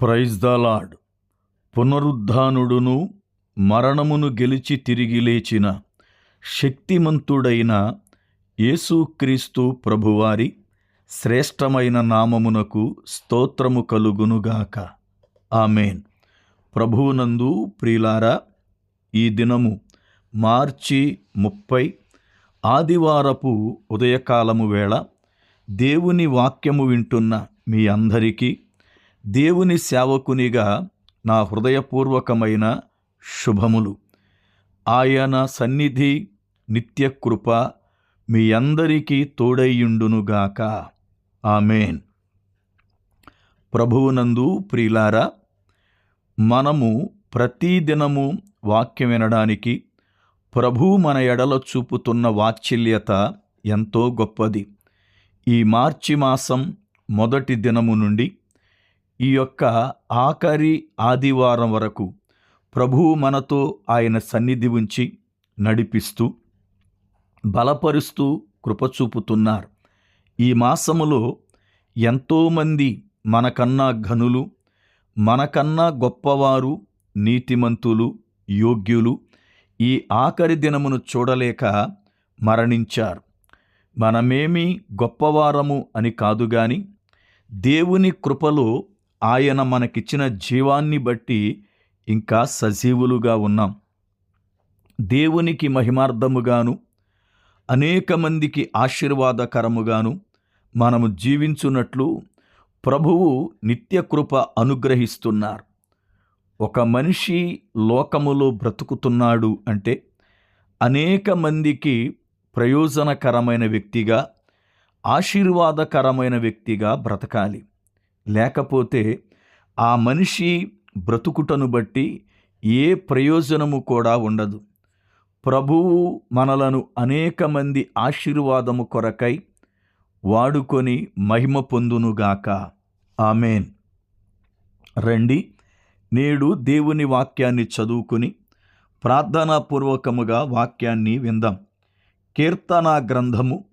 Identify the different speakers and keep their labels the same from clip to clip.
Speaker 1: Praise the lord. పునరుద్ధానుడును మరణమును గెలిచి తిరిగి లేచిన శక్తిమంతుడైన యేసుక్రీస్తు ప్రభువారి శ్రేష్టమైన నామమునకు స్తోత్రము కలుగునుగాక. ఆమెన్. ప్రభువునందు ప్రియులారా ఈ దినము మార్చి ముప్పై ఆదివారపు ఉదయకాలము వేళ దేవుని వాక్యము వింటున్న మీ అందరికీ దేవుని సేవకునిగా నా హృదయపూర్వకమైన శుభములు. ఆయన సన్నిధి నిత్యకృప మీ అందరికీ తోడయ్యుండునుగాక ఆమెన్. ప్రభువునందు ప్రియులారా మనము ప్రతిదినము వాక్యం వినడానికి ప్రభువు మన ఎడల చూపుతున్న వాత్సల్యత ఎంతో గొప్పది. ఈ మార్చి మాసం మొదటి దినము నుండి ఈ యొక్క ఆఖరి ఆదివారం వరకు ప్రభువు మనతో ఆయన సన్నిధి ఉంచి నడిపిస్తూ బలపరుస్తూ కృప చూపుతున్నారు ఈ మాసములో ఎంతోమంది మనకన్నా ఘనులు మనకన్నా గొప్పవారు నీతిమంతులు యోగ్యులు ఈ ఆఖరి దినమును చూడలేక మరణించారు. మనమేమి గొప్పవారము అని కాదు గాని దేవుని కృపలో ఆయన మనకిచ్చిన జీవాన్ని బట్టి ఇంకా సజీవులుగా ఉన్నాం. దేవునికి మహిమార్థముగాను అనేక మందికి ఆశీర్వాదకరముగాను మనము జీవించున్నట్లు ప్రభువు నిత్యకృప అనుగ్రహిస్తున్నారు. ఒక మనిషి లోకములో బ్రతుకుతున్నాడు అంటే అనేక మందికి ప్రయోజనకరమైన వ్యక్తిగా ఆశీర్వాదకరమైన వ్యక్తిగా బ్రతకాలి. లేకపోతే ఆ మనిషి బ్రతుకుటను బట్టి ఏ ప్రయోజనము కూడా ఉండదు. ప్రభువు మనలను అనేక మంది ఆశీర్వాదము కొరకై వాడుకొని మహిమ పొందునుగాక ఆమెన్. రండి నేడు దేవుని వాక్యాన్ని చదువుకుని ప్రార్థనాపూర్వకముగా వాక్యాన్ని విందాం. కీర్తన గ్రంథము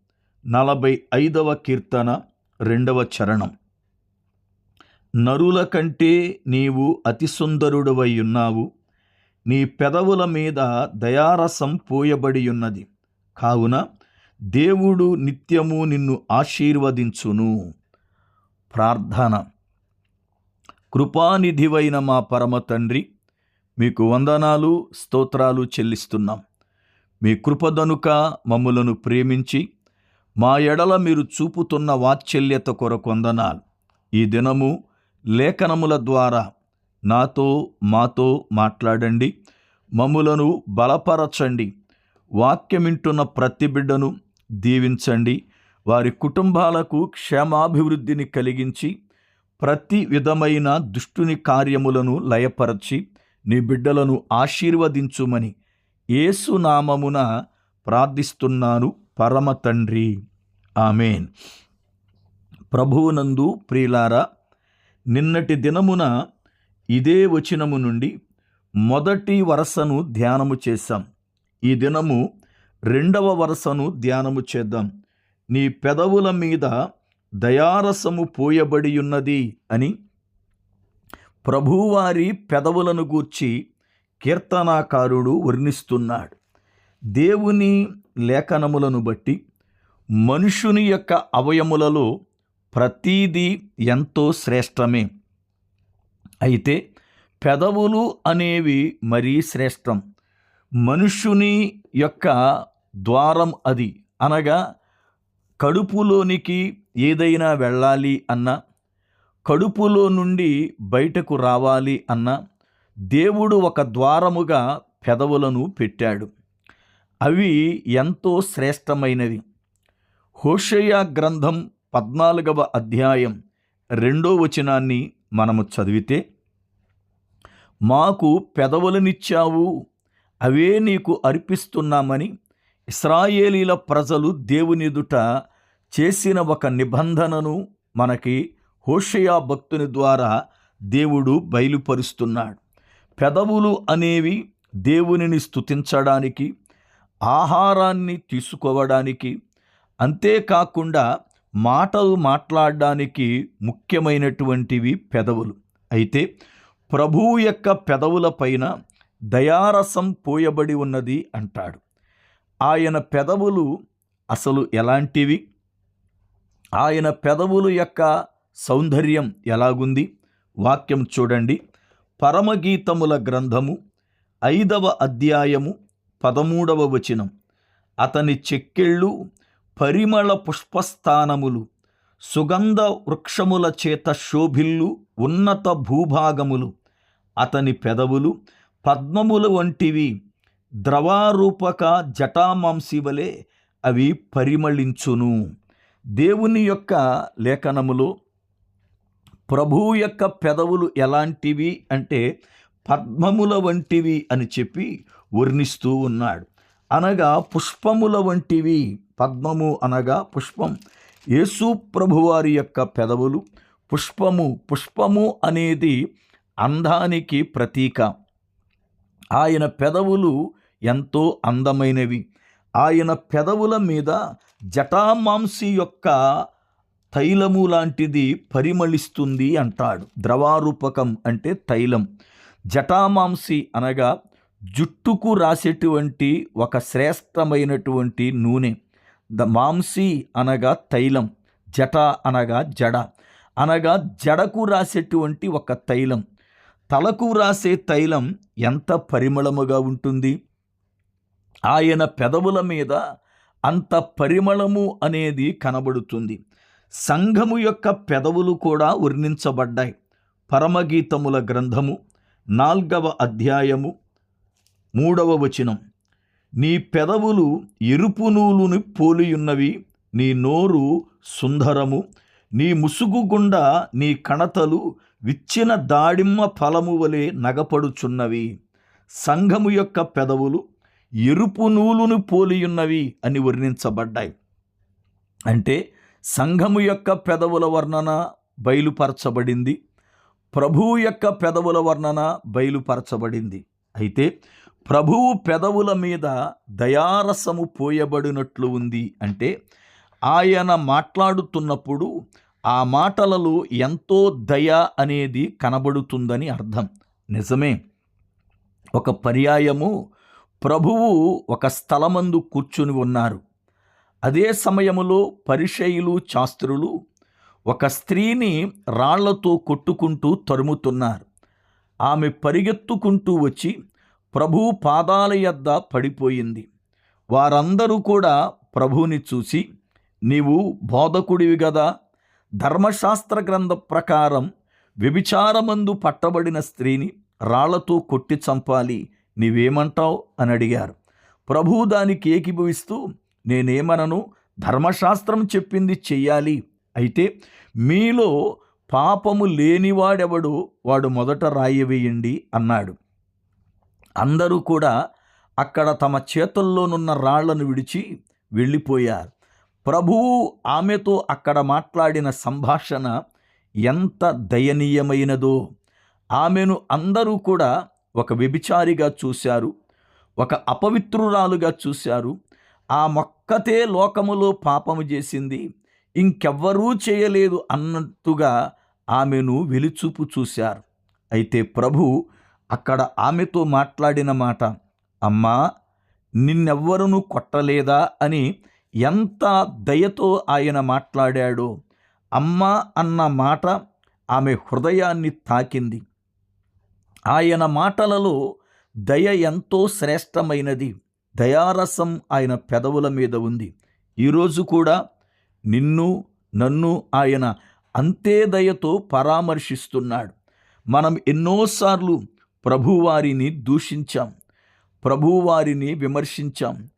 Speaker 1: నలభై ఐదవ కీర్తన రెండవ చరణం. నరుల కంటే నీవు అతి సుందరుడవై ఉన్నావు. నీ పెదవుల మీద దయారసం పోయబడి ఉన్నది. కావున దేవుడు నిత్యము నిన్ను ఆశీర్వదించును. ప్రార్థన. కృపానిధివైన మా పరమ తండ్రి మీకు వందనాలు స్తోత్రాలు చెల్లిస్తున్నాం. మీ కృపదనుక మమ్ములను ప్రేమించి మా ఎడల మీరు చూపుతున్న వాత్సల్యత కొరకు వందనాలు. ఈ దినము లేఖనముల ద్వారా నాతో మాతో మాట్లాడండి. మమ్ములను బలపరచండి. వాక్యమింటున్న ప్రతి బిడ్డను దీవించండి. వారి కుటుంబాలకు క్షేమాభివృద్ధిని కలిగించి ప్రతి విధమైన దుష్టుని కార్యములను లయపరచి నీ బిడ్డలను ఆశీర్వదించుమని ఏసునామమున ప్రార్థిస్తున్నాను. పరమ తండ్రి. ఆమెన్. ప్రభువునందు ప్రియులారా నిన్నటి దినమున ఇదే వచనము నుండి మొదటి వరసను ధ్యానము చేశాం. ఈ దినము రెండవ వరసను ధ్యానము చేద్దాం. నీ పెదవుల మీద దయారసము పోయబడి ఉన్నది అని ప్రభువారి పెదవులను గూర్చి కీర్తనాకారుడు వర్ణిస్తున్నాడు. దేవుని లేఖనములను బట్టి మనుషుని యొక్క అవయములలో ప్రతీదీ ఎంతో శ్రేష్టమే. అయితే పెదవులు అనేవి మరీ శ్రేష్టం. మనుష్యుని యొక్క ద్వారం అది. అనగా కడుపులోనికి ఏదైనా వెళ్ళాలి అన్నా కడుపులో నుండి బయటకు రావాలి అన్న దేవుడు ఒక ద్వారముగా పెదవులను పెట్టాడు. అవి ఎంతో శ్రేష్టమైనవి. హోషయ గ్రంథం పద్నాలుగవ అధ్యాయం రెండో వచనాన్ని మనము చదివితే మాకు పెదవులనిచ్చావు అవే నీకు అర్పిస్తున్నామని ఇస్రాయేలీల ప్రజలు దేవునిదుట చేసిన ఒక నిబంధనను మనకి హోషయా భక్తుని ద్వారా దేవుడు బయలుపరుస్తున్నాడు. పెదవులు అనేవి దేవునిని స్తుతించడానికి ఆహారాన్ని తీసుకోవడానికి అంతేకాకుండా మాటలు మాట్లాడడానికి ముఖ్యమైనటువంటివి పెదవులు. అయితే ప్రభువు యొక్క పెదవుల పైన దయారసం పోయబడి ఉన్నది అంటాడు. ఆయన పెదవులు అసలు ఎలాంటివి? ఆయన పెదవులు యొక్క సౌందర్యం ఎలాగుంది? వాక్యం చూడండి. పరమగీతముల గ్రంథము ఐదవ అధ్యాయము పదమూడవ వచనం. అతని చెక్కిళ్ళు పరిమళ పుష్పస్థానములు సుగంధ వృక్షముల చేత శోభిల్లు ఉన్నత భూభాగములు అతని పెదవులు పద్మముల వంటివి ద్రవారూపక జటామాంసి వలె అవి పరిమళించును. దేవుని యొక్క లేఖనములో ప్రభువు యొక్క పెదవులు ఎలాంటివి అంటే పద్మముల వంటివి అని చెప్పి వర్ణిస్తూ ఉన్నాడు. అనగా పుష్పముల వంటివి పద్మము అనగా పుష్పం. యేసు ప్రభువారి యొక్క పెదవులు పుష్పము పుష్పము అనేది అందానికి ప్రతీక. ఆయన పెదవులు ఎంతో అందమైనవి. ఆయన పెదవుల మీద జటామాంసి యొక్క తైలము లాంటిది పరిమళిస్తుంది అంటాడు. ద్రవారూపకం అంటే తైలం. జటామాంసి అనగా జుట్టుకు రాసేటువంటి ఒక శ్రేష్టమైనటువంటి నూనె. ద మాంసి అనగా తైలం జట అనగా జడ అనగా జడకు రాసేటువంటి ఒక తైలం. తలకు రాసే తైలం ఎంత పరిమళముగా ఉంటుంది? ఆయన పెదవుల మీద అంత పరిమళము అనేది కనబడుతుంది. సంఘము యొక్క పెదవులు కూడా వర్ణించబడ్డాయి. పరమగీతముల గ్రంథము నాల్గవ అధ్యాయము మూడవ వచనం. నీ పెదవులు ఎరుపు నూలుని పోలియున్నవి నీ నోరు సుందరము నీ ముసుగు గుండా నీ కణతలు విచ్చిన దాడిమ్మ ఫలము వలె నగపడుచున్నవి. సంఘము యొక్క పెదవులు ఎరుపు నూలును పోలియున్నవి అని వర్ణించబడ్డాయి. అంటే సంఘము యొక్క పెదవుల వర్ణన బయలుపరచబడింది ప్రభువు యొక్క పెదవుల వర్ణన బయలుపరచబడింది. అయితే ప్రభువు పెదవుల మీద దయారసము పోయబడినట్లు ఉంది అంటే ఆయన మాట్లాడుతున్నప్పుడు ఆ మాటలలో ఎంతో దయ అనేది కనబడుతుందని అర్థం. నిజమే. ఒక పర్యాయము ప్రభువు ఒక స్థలమందు కూర్చుని ఉన్నారు. అదే సమయములో పరిషయులు శాస్త్రులు ఒక స్త్రీని రాళ్ళతో కొట్టుకుంటూ తరుముతున్నారు. ఆమె పరిగెత్తుకుంటూ వచ్చి ప్రభువు పాదాల యొద్ద పడిపోయింది. వారందరూ కూడా ప్రభువుని చూసి నీవు బోధకుడివి గదా ధర్మశాస్త్ర గ్రంథ ప్రకారం వ్యభిచారమందు పట్టబడిన స్త్రీని రాళ్ళతో కొట్టి చంపాలి నీవేమంటావు? అని అడిగారు. ప్రభువు దానికి ఏకీభవిస్తూ నేనేమనను ధర్మశాస్త్రం చెప్పింది చెయ్యాలి. అయితే మీలో పాపము లేనివాడెవడు వాడు మొదట రాయి వేయండి అన్నాడు. అందరూ కూడా అక్కడ తమ చేతుల్లోనున్న రాళ్ళను విడిచి వెళ్ళిపోయారు. ప్రభువు ఆమెతో అక్కడ మాట్లాడిన సంభాషణ ఎంత దయనీయమైనదో. ఆమెను అందరూ కూడా ఒక వ్యభిచారిగా చూశారు. ఒక అపవిత్రురాలుగా చూశారు. ఆ మొక్కతే లోకములో పాపము చేసింది. ఇంకెవ్వరూ చేయలేదు అన్నట్టుగా ఆమెను వెలిచూపు చూశారు. అయితే ప్రభు అక్కడ ఆమెతో మాట్లాడిన మాట అమ్మా నిన్నెవ్వరూ కొట్టలేదా? అని ఎంత దయతో ఆయన మాట్లాడాడో. అమ్మ అన్న మాట ఆమె హృదయాన్ని తాకింది. ఆయన మాటలలో దయ ఎంతో శ్రేష్టమైనది. దయారసం ఆయన పెదవుల మీద ఉంది. ఈరోజు కూడా నిన్ను నన్ను ఆయన అంతే దయతో పరామర్శిస్తున్నాడు. మనం ఎన్నోసార్లు ప్రభువారిని దూషించాం. ప్రభువారిని విమర్శించాం.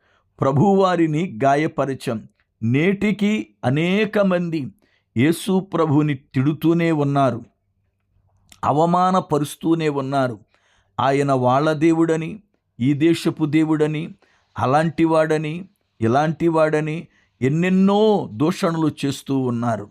Speaker 1: ప్రభువారిని గాయపరిచాం. నేటికి అనేక మంది యేసు ప్రభుని తిడుతూనే ఉన్నారు. అవమానపరుస్తూనే ఉన్నారు. ఆయన వాళ్ళ దేవుడని ఈ దేశపు దేవుడని అలాంటివాడని ఇలాంటివాడని ఎన్నెన్నో దూషణలు చేస్తూ ఉన్నారు.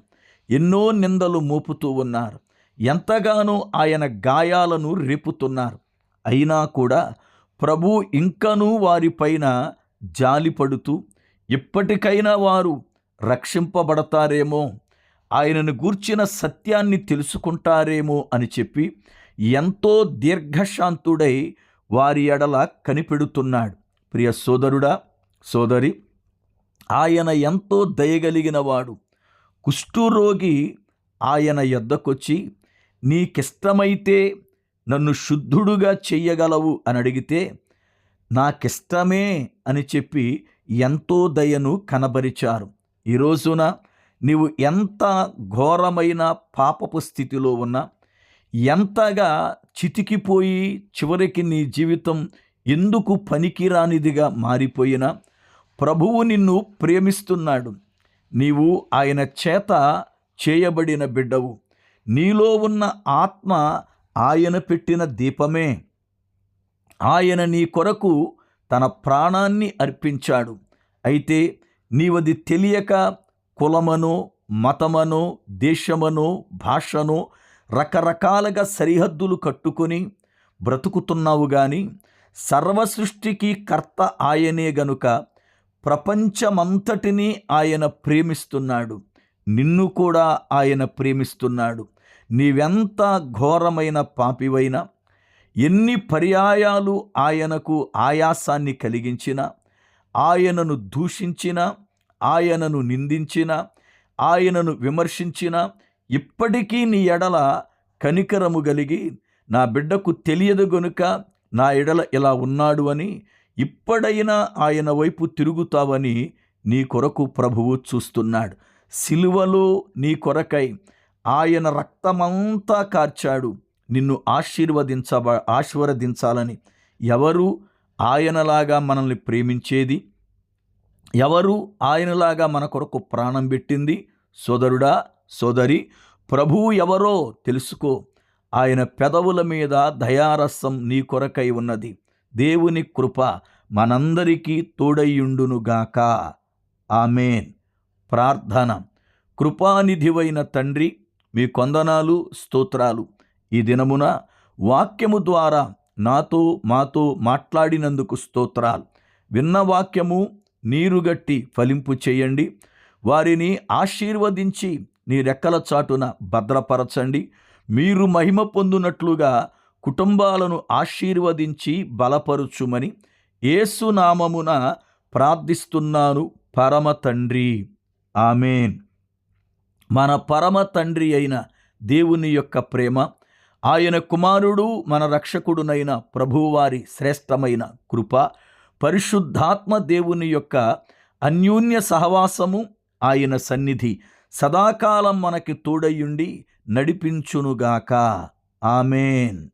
Speaker 1: ఎన్నో నిందలు మోపుతూ ఉన్నారు. ఎంతగానో ఆయన గాయాలను రేపుతున్నారు. అయినా కూడా ప్రభు ఇంకనూ వారిపైన జాలిపడుతూ ఇప్పటికైనా వారు రక్షింపబడతారేమో ఆయనను గూర్చిన సత్యాన్ని తెలుసుకుంటారేమో అని చెప్పి ఎంతో దీర్ఘశాంతుడై వారి ఎడల కనిపెడుతున్నాడు. ప్రియ సోదరుడా సోదరి ఆయన ఎంతో దయగలిగినవాడు. కుష్ఠురోగి ఆయన యొద్దకొచ్చి నీకిష్టమైతే నన్ను శుద్ధుడుగా చెయ్యగలవు అని అడిగితే నాకిష్టమే అని చెప్పి ఎంతో దయను కనబరిచారు. ఈ రోజున నీవు ఎంత ఘోరమైన పాపపు స్థితిలో ఉన్నా ఎంతగా చితికిపోయి చివరికి నీ జీవితం ఎందుకు పనికిరానిదిగా మారిపోయినా ప్రభువు నిన్ను ప్రేమిస్తున్నాడు. నీవు ఆయన చేత చేయబడిన బిడ్డవు. నీలో ఉన్న ఆత్మ ఆయన పెట్టిన దీపమే. ఆయన నీ కొరకు తన ప్రాణాన్ని అర్పించాడు. అయితే నీవది తెలియక కులమనో మతమనో దేశమనో భాషనో రకరకాలుగా సరిహద్దులు కట్టుకొని బ్రతుకుతున్నావు గాని సర్వసృష్టికి కర్త ఆయనే గనుక ప్రపంచమంతటినీ ఆయన ప్రేమిస్తున్నాడు. నిన్ను కూడా ఆయన ప్రేమిస్తున్నాడు. నీవెంత ఘోరమైన పాపివైనా ఎన్ని పర్యాయాలు ఆయనకు ఆయాసాన్ని కలిగించిన ఆయనను దూషించిన ఆయనను నిందించిన ఆయనను విమర్శించిన ఇప్పటికీ నీ ఎడల కనికరము కలిగి నా బిడ్డకు తెలియదు గనుక నా ఎడల ఇలా ఉన్నాడు అని ఇప్పుడైనా ఆయన వైపు తిరుగుతావని నీ కొరకు ప్రభువు చూస్తున్నాడు. సిలువలో నీ కొరకై ఆయన రక్తమంతా కార్చాడు. నిన్ను ఆశీర్వదించబ ఆశీర్వదించాలని. ఎవరు ఆయనలాగా మనల్ని ప్రేమించేది? ఎవరు ఆయనలాగా మన కొరకు ప్రాణం పెట్టింది? సోదరుడా సోదరి ప్రభువు ఎవరో తెలుసుకో. ఆయన పెదవుల మీద దయారసం నీ కొరకై ఉన్నది. దేవుని కృప మనందరికీ తోడయ్యుండునుగాక ఆమెన్. ప్రార్థన. కృపానిధివైన తండ్రి మీ కొందనాలు స్తోత్రాలు. ఈ దినమున వాక్యము ద్వారా నాతో మాతో మాట్లాడినందుకు స్తోత్రాలు. విన్న వాక్యము నీరుగట్టి ఫలింపు చేయండి. వారిని ఆశీర్వదించి నీ రెక్కల చాటున భద్రపరచండి. మీరు మహిమ పొందునట్లుగా కుటుంబాలను ఆశీర్వదించి బలపరుచుమని ఏసునామమున ప్రార్థిస్తున్నాను. పరమ తండ్రి. ఆమెన్. మన పరమ తండ్రి అయిన దేవుని యొక్క ప్రేమ ఆయన కుమారుడు మన రక్షకుడునైన ప్రభువారి శ్రేష్టమైన కృప పరిశుద్ధాత్మ దేవుని యొక్క అన్యోన్య సహవాసము ఆయన సన్నిధి సదాకాలం మనకి తోడయ్యుండి నడిపించునుగాక. ఆమెన్.